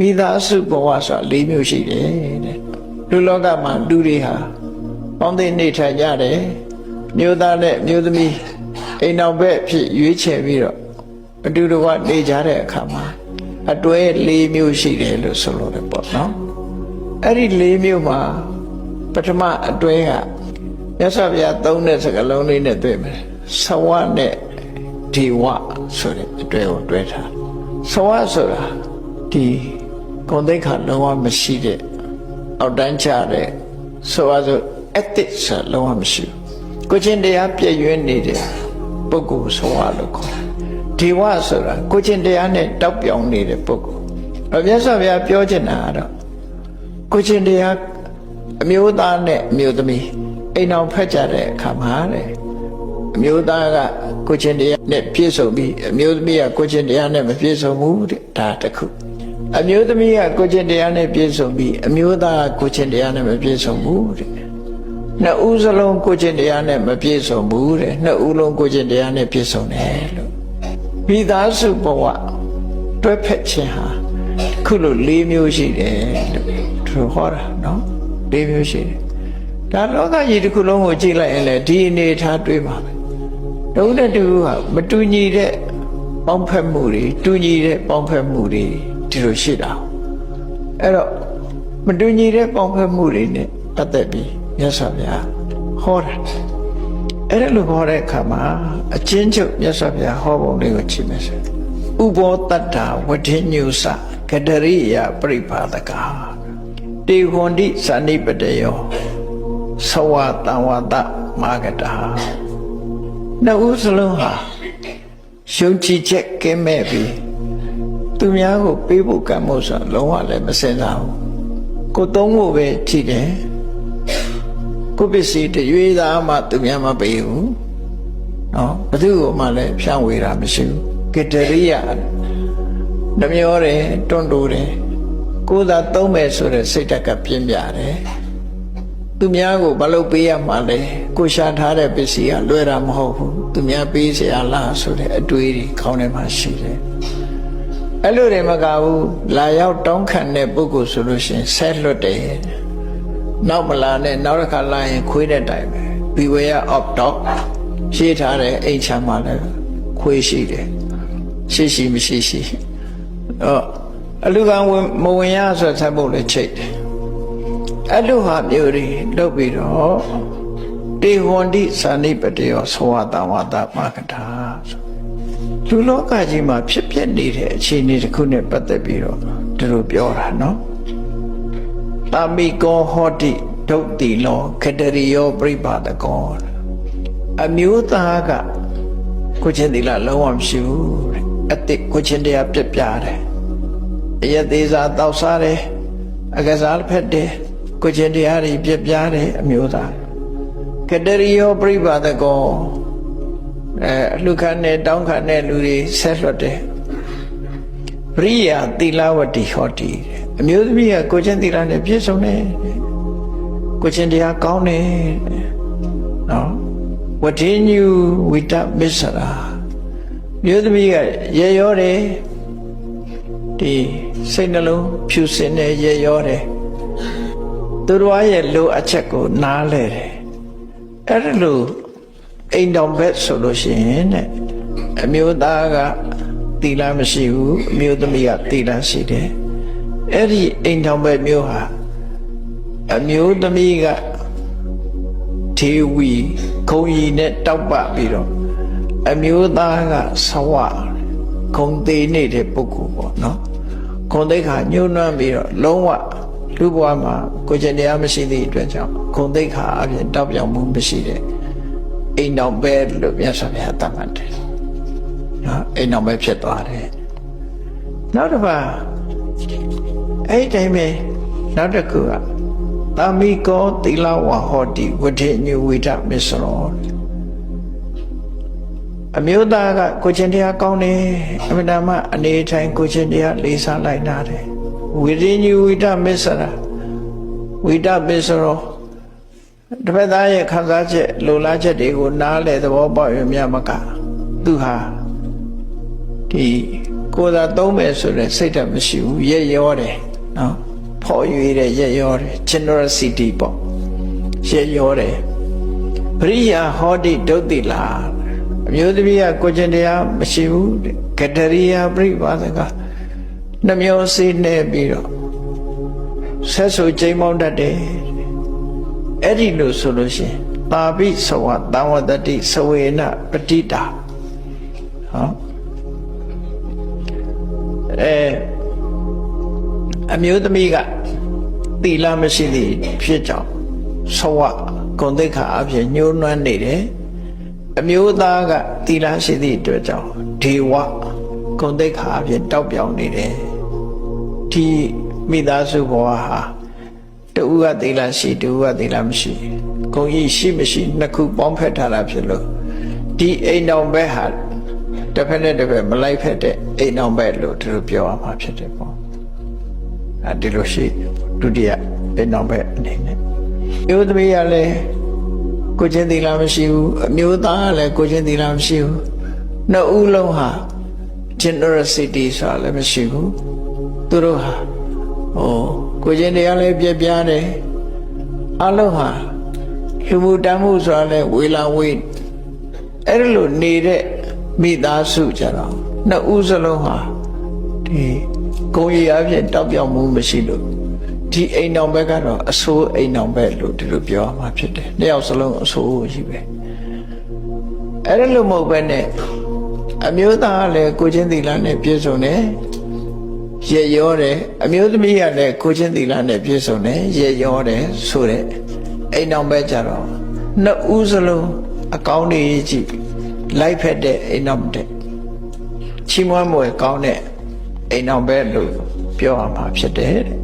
မိသားစုဘဝဆိုတာ၄မျိုးရှိတယ်တဲ့လူလောကမှာလူတွေဟာပေါင်းသိနေထိုင်ကြတယ်မျိုးသားနဲ့မျိုးသမီးအိမ်တော်ဘက်ဖြစ်ရွေးချယ်ပြီးတော့အတူတကွနေကြတဲ့အခါမှာအတွဲ၄မျိုးရှိတယ်လို့ဆိုလို့တယ်ပေါ့နော်အဲ့ဒီ၄မျိုးမှာပထမအတွဲကမြတ်စွာဘုရားသုံးတဲ့စကားလုံးလေးနဲ့တွေ့မယ်သဝနဲ့ဒီဝဆိုတဲ့အတွဲကိုတွဲထားသဝဆိုတာဒီ ဂုဏ်သိက္ခာလုံးဝမရှိတဲ့အောက်တန်းချတဲ့ဆိုပါစို့ ethics ဆိုတာလုံးဝမရှိဘူးကိုချင်းတရားပြည့်ရွံ့နေတဲ့ပုဂ္ဂိုလ်ဆိုရလို့ခေါ်တယ်ဒီဝဆိုတာကိုချင်းတရားနဲ့တောက်ပြောင်နေတဲ့ပုဂ္ဂိုလ်အမြတ်စွာဘုရားပြောချင်တာကတော့ကိုချင်းတရားအမျိုးသားနဲ့အမျိုးသမီးအိမ်အောင်ဖက်ကြတဲ့အခါမှာတဲ့အမျိုးသားကကိုချင်းတရားနဲ့ပြည့်စုံပြီးအမျိုးသမီးကကိုချင်းတရားနဲ့မပြည့်စုံဘူးတဲ့ဒါတစ်ခု အမျိုးသမီးကကိုချင်းတရားနဲ့ပြည့်စုံပြီးအမျိုးသားကကိုချင်းတရားနဲ့မပြည့်စုံဘူးတဲ့နှစ်ဦးစလုံးကိုချင်းတရားနဲ့မပြည့်စုံဘူးတဲ့နှစ်ဦးလုံးကိုချင်းတရားနဲ့ပြည့်စုံတယ်လို့မိသားစုဘဝတွဲဖက်ခြင်းဟာခုလို၄မျိုးရှိတယ်လို့သူဟောတာနော်၄မျိုးရှိတယ်ဒါလောကကြီးတစ်ခုလုံးကိုကြည့်လိုက်ရင်လည်းဒီအနေထားတွေးပါပဲတုံးတဲ့တူဟာမတူညီတဲ့ပေါင်းဖက်မှုတွေတူညီတဲ့ပေါင်းဖက်မှုတွေ ဒီလိုရှိတာအဲ့တော့မတူညီတဲ့ပေါင်းဖက်မှုတွေနဲ့ပတ်သက်ပြီးမြတ်စွာဘုရားဟောတာအဲ့ဒါလိုဟောတဲ့အခါမှာအချင်းချုပ်မြတ်စွာဘုရားဟောပုံလေးကိုကြည့်မယ်ဆိုဥဘောတတ္တာဝဋ္ဌိညုစကတရိယပရိပါဒကာတေဟွန်တိဇာနိပတယောသဝတံဝတမာဂတာနှစ်ဦးစလုံးဟာယုံကြည်ချက်ကင်းမဲ့ပြီး သူများကိုပေးဖို့ကံမို့ဆိုလုံးဝလည်းမစင်စားဘူးကိုသုံးဖို့ပဲကြည့်တယ်ကိုပစ္စည်းတရွေးသားမှသူများမပေးဘူးနော်ဘသူ့ကိုမှလည်းဖြန့်ဝေတာမရှိဘူးကတရိယနှမျောတယ်တွန့်တိုးတယ်ကိုယ်သာသုံးမယ်ဆိုတဲ့စိတ်ဓာတ်ကပြင်းပြတယ်သူများကိုဘာလို့ပေးရမှာလဲကိုရှာထားတဲ့ပစ္စည်းကလွယ်တာမဟုတ်ဘူးသူများပေးเสียလားဆိုတဲ့အတွေးတွေခေါင်းထဲမှာရှိတယ် အဲ့လိုတွေမကဘူးလာရောက်တောင်းခံတဲ့ပုဂ္ဂိုလ်ဆိုလို့ရှိရင်ဆက်လွတ်တယ်နောက်မလာနဲ့နောက်တစ်ခါလာရင်ခွေးတဲ့တိုင်ပဲ beware of dog ရှင်းထားတဲ့အိမ်ချမ်းမှာလည်းခွေးရှိတယ်ရှိရှိမရှိရှိတော့အလူကဝင်မဝင်ရဆိုဆက်ဖို့လည်းချိတ်တယ်အဲ့လိုဟာမျိုးတွေလုပ်ပြီးတော့တေဝန္တိဇာနိပတယောသောဝတဝတမကထာဆို လူလောကကြီးမှာဖြစ်ပျက်နေတဲ့အခြေအနေတစ်ခုနဲ့ပတ်သက်ပြီးတော့သူတို့ပြောတာနော်တာမိကောဟောတိဒုတ်တိလောခတရိယောပြိပါဒကောအမျိုးသားကကိုချင်းတိလလုံးဝမရှိဘူးတဲ့အတိတ်ကိုချင်းတရားပြက်ပြားတယ်အယသေးစားတောက်စားတယ်အကစားဖက်တယ်ကိုချင်းတရားတွေပြက်ပြားတယ်အမျိုးသားကတရိယောပြိပါဒကော အဲအလှခံနဲ့တောင်းခံတဲ့လူတွေဆက်လွတ်တယ်ပရိယာသီလဝတိဟောတိအမျိုးသမီးကကိုချင်းသီလနဲ့ပြည့်စုံတယ်ကိုချင်းတရားကောင်းတယ်နော်ဝတိညူဝိတမစ္ဆရာမျိုးသမီးကရေရောတယ်ဒီစိတ်နှလုံးဖြူစင်တယ်ရေရောတယ်သူတော်ရဲ့လိုအပ်ချက်ကိုနားလဲတယ်အဲ့ဒါလို့ အိမ်တော်ဘက်ဆိုလို့ရှိရင်တဲ့အမျိုးသားကတီလာမရှိဘူးအမျိုးသမီးကတီလာရှိတယ်အဲ့ဒီအိမ်တော်ဘက်မျိုးဟာအမျိုးသမီးကထေဝီခုံရီနဲ့တောက်ပပြီးတော့အမျိုးသားကဆဝခုံသေးနေတဲ့ပုဂ္ဂိုလ်ပေါ့နော်ခုံသိက္ခာညှိုးနှွမ်းပြီးတော့လုံးဝလူဘဝမှာကိုယ်ကျင်တရားမရှိသည့်အတွက်ကြောင့်ခုံသိက္ခာအပြင်တောက်ပြောင်မှုမရှိတဲ့ အိမ်တော်ပဲလို့မြတ်စွာဘုရားတတ်မှတ်တယ်နော်အိမ်တော်ပဲဖြစ်သွားတယ်နောက်တစ်ပါးအဲ့ဒီတိုင်းပဲနောက်တစ်ခုကတာမိကောသီလဝဟောတိဝဋ္ဌိညုဝိဒမစ္စရောအမျိုးသားကကိုချင်းတရားကောင်းတယ်အမြဲတမ်းအနေထိုင်ကိုချင်းတရားလေးစားလိုက်နာတယ်ဝိရိညုဝိဒမစ္စရာဝိဒမစ္စရော တစ်ဖက်သားရဲ့ခံစားချက်လိုလားချက်တွေကိုနားလေသဘောပေါက်ရမြမကသူဟာဒီကိုယ်သာသုံးမယ်ဆိုတဲ့စိတ်ဓာတ်မရှိဘူးရက်ရောတယ်နော်ဖော်ရွေတဲ့ရက်ရောတယ် generosity ပေါ့ရက်ရောတယ်ပရိယာဟောတိဒုတ်တိလာအမျိုးသမီးကကိုကျင်တရားမရှိဘူးတဲ့ကတရိယာပြိပါဒကနှမျိုးစေးနေပြီးတော့ဆက်ဆူချိန်မောင်းတတ်တယ် အဲ့ဒီလို့ဆိုလို့ရှိရင်ပါပိသဝတံဝတ္တိသဝေနပတိတာဟောအဲအမျိုးသမီးကသီလမရှိသည့်ဖြစ်ကြောင်းသဝဂုံတိတ်ခါအဖြစ်ညှိုးနွမ်းနေတယ်အမျိုးသားကသီလရှိသည့်အတွက်ကြောင့်ဒေဝဂုံတိတ်ခါအဖြစ်တောက်ပြောင်နေတယ်ဒီမိသားစုဘဝဟာ တူကသီလရှိတူကသီလမရှိဂုံကြီးရှိမရှိနှစ်ခုပေါင်းဖက်ထားတာဖြစ်လို့ဒီအိမ်တော်ဘက်ဟာတစ်ဖက်နဲ့တစ်ဖက်မလိုက်ဖက်တဲ့အိမ်တော်ဘက်လို့သူတို့ပြောရမှာဖြစ်တယ်ပေါ့အဲဒီလိုရှိဒုတိယအိမ်တော်ဘက်အနေနဲ့ယောသမီးကလည်းကိုချင်းသီလမရှိဘူးအမျိုးသားကလည်းကိုချင်းသီလမရှိဘူးနှစ်ဦးလုံးဟာ generosity ဆိုတာလည်းမရှိဘူးသူတို့ဟာဟို ကိုချင်းတရားလည်းပြပြတယ်အလုံးဟာလူမှုတမ်းမှုဆိုတာလည်းဝေလာဝေးအဲ့ဒါလိုနေတဲ့မိသားစုကြတော့နှစ်ဦးစလုံးဟာဒီကိုယ်ရည်အဖြစ်တောက်ပြောင်မှုမရှိလို့ဒီအိမ်တော်ဘက်ကတော့အဆိုးအိမ်တော်ဘက်လို့ဒီလိုပြောရမှာဖြစ်တယ်နှစ်ယောက်စလုံးအဆိုးရှိပဲအဲ့ဒါလိုမဟုတ်ပဲနဲ့အမျိုးသားကလည်းကိုချင်းသီလနဲ့ပြည့်စုံတယ် ရရောတယ်အမျိုးသမီးကလည်းကိုချင်းသီလနဲ့ပြည့်စုံတယ်ရရောတယ်ဆိုတဲ့အိမ်တော်ဘက်ကြတော့နှစ်ဦးစလုံးအကောင်းနေကြည့်လိုက်ဖက်တဲ့အိမ်တော်တဲ့ချီးမွမ်းမွယ်ကောင်းတဲ့အိမ်တော်ဘက်လို့ပြောရမှာဖြစ်တယ်တဲ့